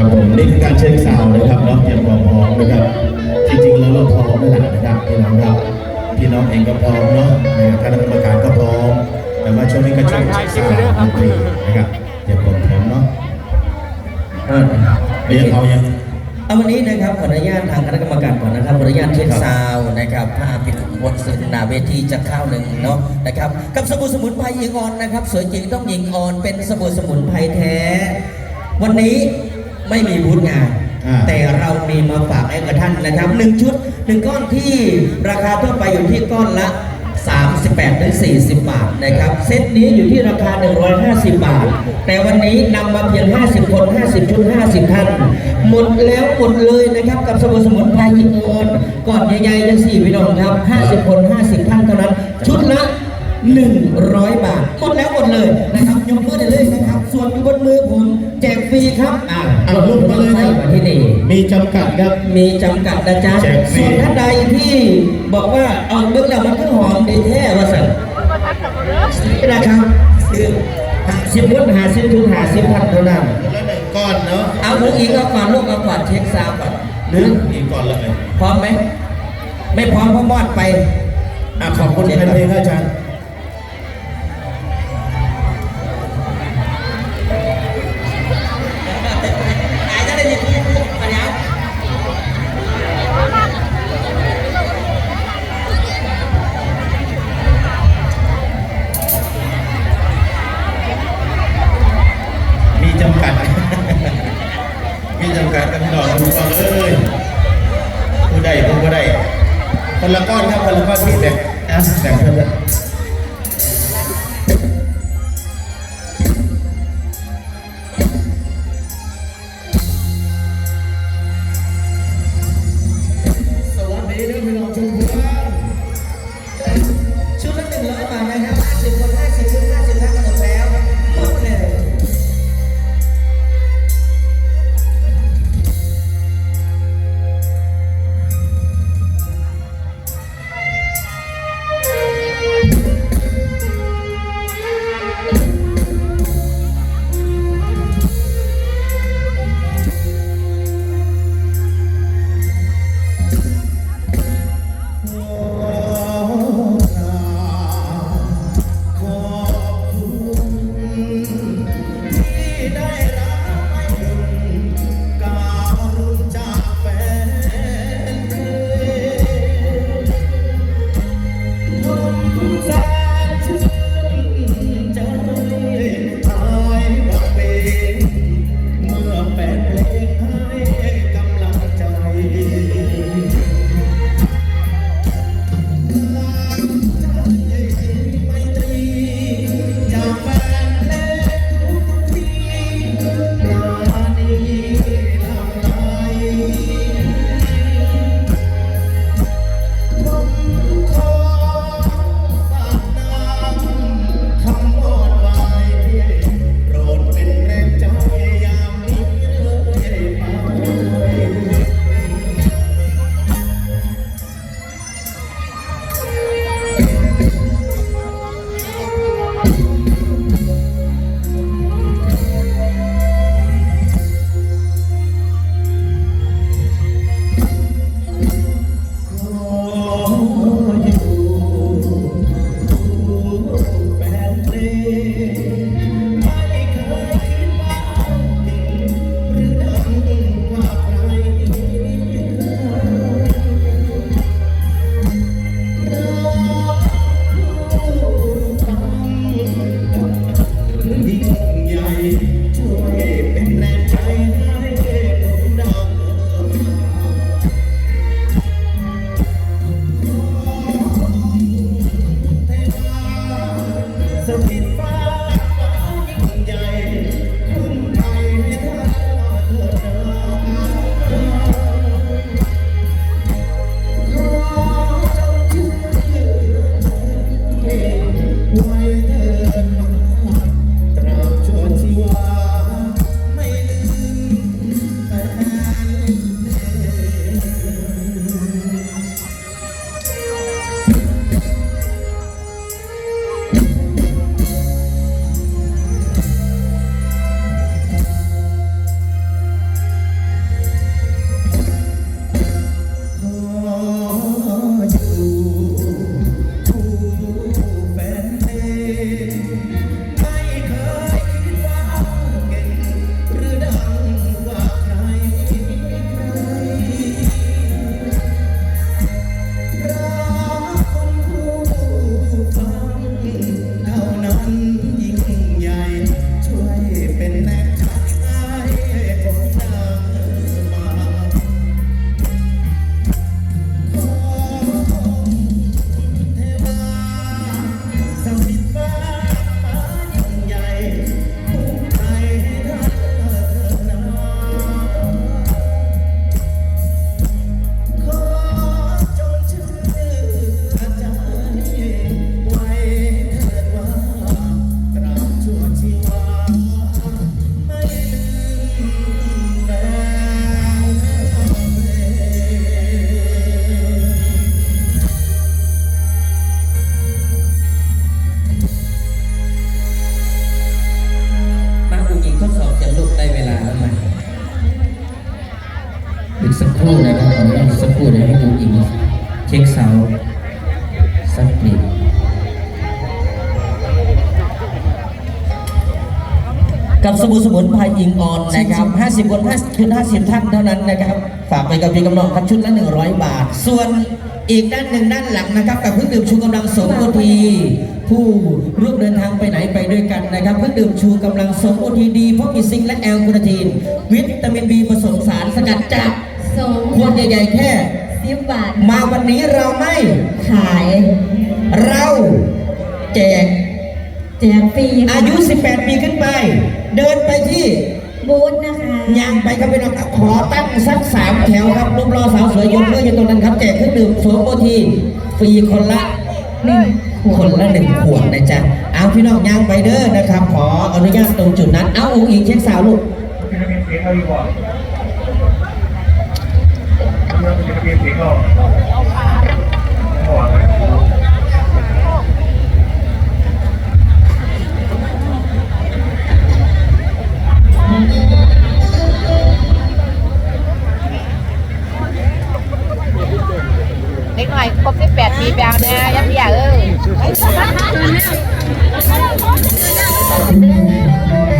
ครับผมนี่คือการเช็คซาวนะครับเนาะเตรียมความพร้อมนะครับ จริงๆแล้วเราพร้อมแล้วล่ะนะครับพี่น้องครับพี่น้องเองก็พร้อมเนาะนะครับคณะกรรมการก็พร้อม แต่ว่าช่วงนี้ก็ช่วงเช็คซาวด์ดนตรีนะครับเตรียมความพร้อมเนาะเออเรียกเอายังเอาวันนี้นะครับขออนุญาตทางคณะกรรมการก่อนนะครับขออนุญาตเช็คซาวนะครับภาพพิธีบทสนทนาเวทีจะเข้าหนึ่งเนาะนะครับ กับสบู่สมุนไพรหญิงออนนะครับ สวยจริงต้องหญิงออนเป็นสบู่สมุนไพรแท้ วันนี้ ไม่มีบูธงาน อ่า แต่เรามีมาฝากให้กับท่านนะครับหนึ่งชุดหนึ่งก้อนที่ราคาทั่วไปอยู่ที่ก้อนละ 38ถึง40 บาทนะครับเซตนี้อยู่ที่ราคา 150 บาท แต่วันนี้นำมาเพียง 50 คน 50 ชุด 50 ท่าน หมดแล้วหมดเลยนะครับกับสมุนสมุนไพรยิงโอนก่อนใหญ่ๆจะสี่พี่น้องครับ 50 คน 50 ท่านเท่านั้น ชุดละ 100 บาทหมดแล้วหมดเลยนะครับยกมือได้เลยนะครับ ส่วนบนมือผมแจกฟรีครับอ่าเอาลูกมาเลยครับมาที่นี่มีจำกัดครับมีจำกัดนะจ๊ะแจกฟรีส่วนท่านใดที่บอกว่าเอาเบื้องแล้วมันก็หอมดีแท้ว่าสั่นนี่นะครับคือสิบวุ้นหาสิบทุนหาสิบพันเท่านั้นแล้วหนึ่งก้อนเนาะเอาลูกอีกเอาก่อนลูกเอาก่อนเช็คซาวด์ก่อนหนึ่งอีกก้อนเลยพร้อมไหมไม่พร้อมก็มอดไปอะขอบคุณแฟนเพลงครับอาจารย์ ละก้อนครับคนละก้อนพี่แบ่งอะแบ่งเพื่อน fire. ไพรอิงออนนะครับ 50 คน50ชุด50 ท่านเท่านั้นนะครับ ฝากไปกับพี่กำลังครับชุดละ 100 บาท ส่วนอีกด้านหนึ่งด้านหลังนะครับ กับเครื่องดื่มชูกำลังสมโอที ผู้ร่วมเดินทางไปไหนไปด้วยกันนะครับเครื่องดื่มชูกำลังสมโอทีดีเพราะมีซิงค์และแอลกลูทีน วิตามินบีผสมสารสกัดจากสองขวดใหญ่ๆแค่สิบบาท มาวันนี้เราไม่ขาย เราแจก แจกฟรีอายุ 18 ปีขึ้นไป เดินไปที่บูธนะคะย่างไปครับพี่น้องครับขอตั้งสักสามแถวครับรูปรอสาวสวยยกเลืออยู่ตรงนั้นครับแจกเครื่องดื่มโซโอทีฟรีคนละหนึ่งขวคนดละหนึ่งขวดนะจ๊ะเอาพี่น้องย่างไปเด้อนะครับ ขออนุญาตตรงจุดนั้น เอาองค์อีกเช็คสาวลูกจะเหน่อยครบที่แปดปีแปลงเนี่ยยับยั้งเออ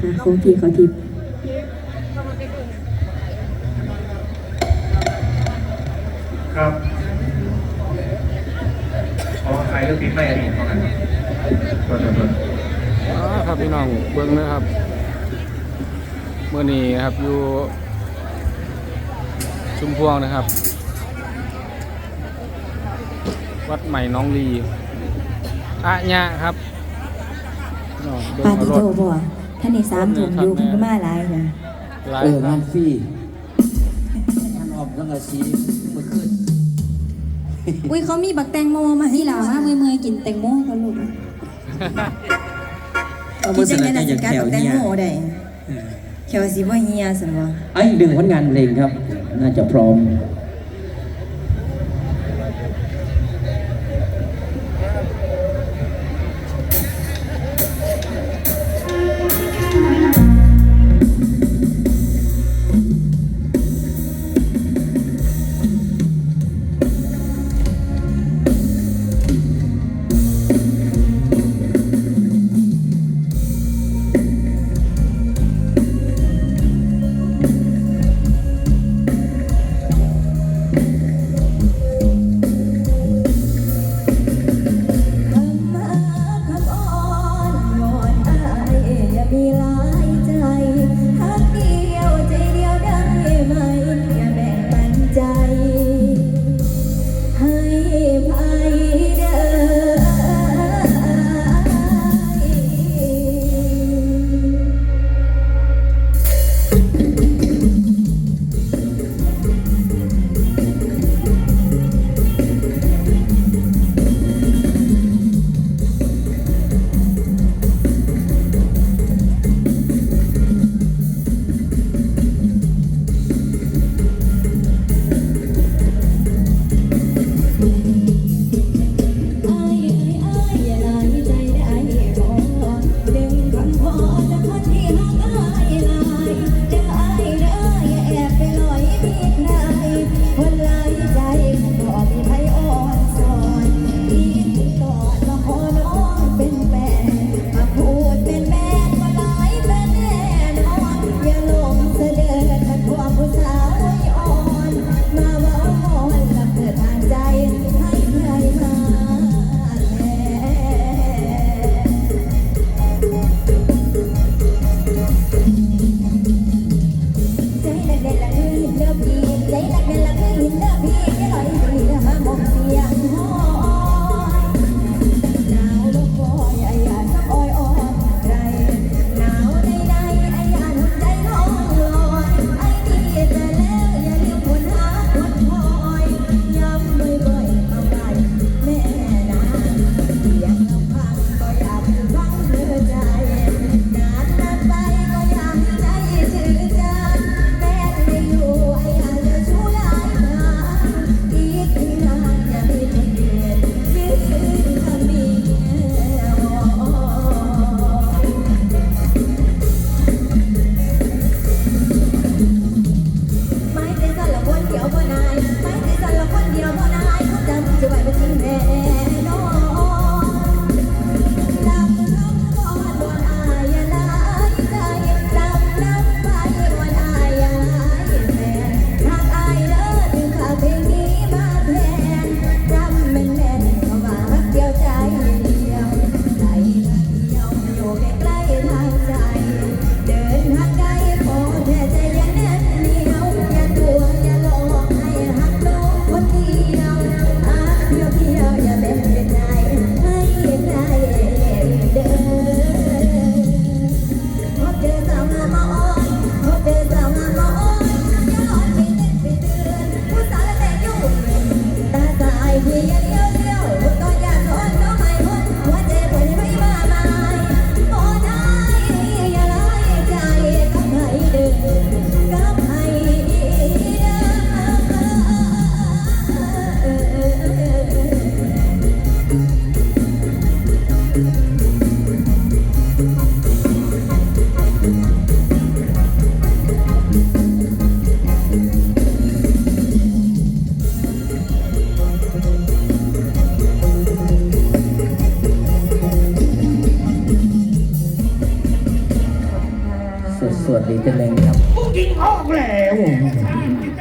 หลายๆใจค่ะของพี่เขาทิพย์ครับเอาใครเลือกปิดไม่อันนี้เท่านั้นตัวตัวตัวอ๋อครับพี่น้องเบิ้องนะครับเมื่อนี้ครับอยู่ชุมพวงนะครับ วัดใหม่น้องลีอะญะครับพี่น้องเบิ้งอาติรถบ่ ท่านนี่สามถุงอยู่เพิ่นก็มาหลายค่ะหลายเออครังาบนฟรีงานออมแล้วก็ซีเมื่อคืนอุ้ยเขามีบักแตงโมมาให้หลามาเมื่อยๆกินแตงโมกันลูกเอาคิมาดเสจังนอได๋ใจน่ะอสิย่างกัดแถวบักแตงเนี่ยโมได้แควสิบ่เฮียซั่นบ่ไอ้อีกหนึ่งผลงานเพลงครับ น่าจะพร้อม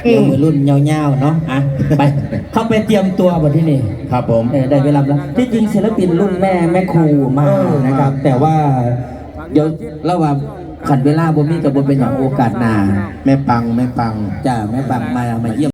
เออมือรุ่นยาวๆเนาะอะไปเข้าไปเตรียมตัวบนที่นี่ครับผมเออได้เวลาแล้วที่จริงศิลปินรุ่นแม่แม่ครูมานะครับ แต่ว่าเดี๋ยวระหว่างขันเวลาบ่มีกับบ่เป็นอย่างโอกาสหน้าแม่ปังแม่ปังจ้าแม่บังมามาเยี่ยม